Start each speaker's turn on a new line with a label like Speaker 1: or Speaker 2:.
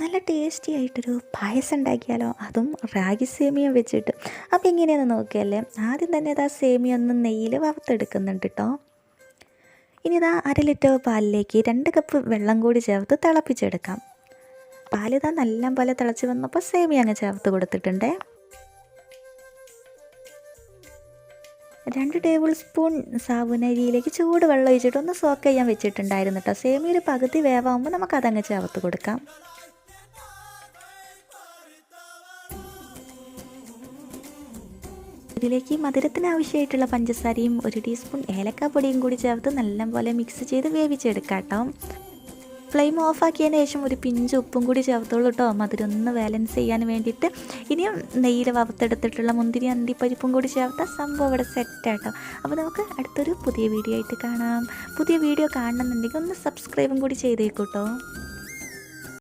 Speaker 1: നല്ല ടേസ്റ്റി ആയിട്ടൊരു പായസം ഉണ്ടാക്കിയാലോ അതും റാഗി സേമിയ വെച്ചിട്ട്. അപ്പോൾ എങ്ങനെയാണെന്ന് നോക്കിയല്ലേ? ആദ്യം തന്നെ ഇതാ സേമിയ ഒന്ന് നെയ്യിൽ വറുത്തെടുക്കുന്നുണ്ട് കേട്ടോ ഇനി ഇതാ അര ലിറ്റർ പാലിലേക്ക് രണ്ട് കപ്പ് വെള്ളം കൂടി ചേർത്ത് തിളപ്പിച്ചെടുക്കാം. പാലിതാ നല്ല പോലെ തിളച്ച് വന്നപ്പോൾ സേമിയ അങ്ങ് ചേർത്ത് കൊടുത്തിട്ടുണ്ടേ. രണ്ട് ടേബിൾ സ്പൂൺ സാബുനരിയിലേക്ക് ചൂട് വെള്ളം ഒഴിച്ചിട്ട് ഒന്ന് സോക്ക് ചെയ്യാൻ വെച്ചിട്ടുണ്ടായിരുന്നു കേട്ടോ സേമിയ ഒരു പകുതി വേവാകുമ്പോൾ നമുക്കതങ്ങ് ചേർത്ത് കൊടുക്കാം. ഇതിലേക്ക് മധുരത്തിന് ആവശ്യമായിട്ടുള്ള പഞ്ചസാരയും ഒരു ടീസ്പൂൺ ഏലക്ക പൊടിയും കൂടി ചേർത്ത് നല്ലപോലെ മിക്സ് ചെയ്ത് വേവിച്ചെടുക്കാം കേട്ടോ. ഫ്ലെയിം ഓഫാക്കിയതിന് ശേഷം ഒരു പിഞ്ച് ഉപ്പും കൂടി ചേർത്തോളൂ കേട്ടോ. മധുരം ഒന്ന് ബാലൻസ് ചെയ്യാൻ വേണ്ടിയിട്ട്. ഇനിയും നെയ്യിൽ വറുത്തെടുത്തിട്ടുള്ള മുന്തിരി അന്തിപ്പരിപ്പും കൂടി ചേർത്താൽ സംഭവം ഇവിടെ സെറ്റാട്ടോ അപ്പോൾ നമുക്ക് അടുത്തൊരു പുതിയ വീഡിയോ ആയിട്ട് കാണാം. പുതിയ വീഡിയോ കാണണമെന്നുണ്ടെങ്കിൽ ഒന്ന് സബ്സ്ക്രൈബും കൂടി ചെയ്തേക്കൂട്ടോ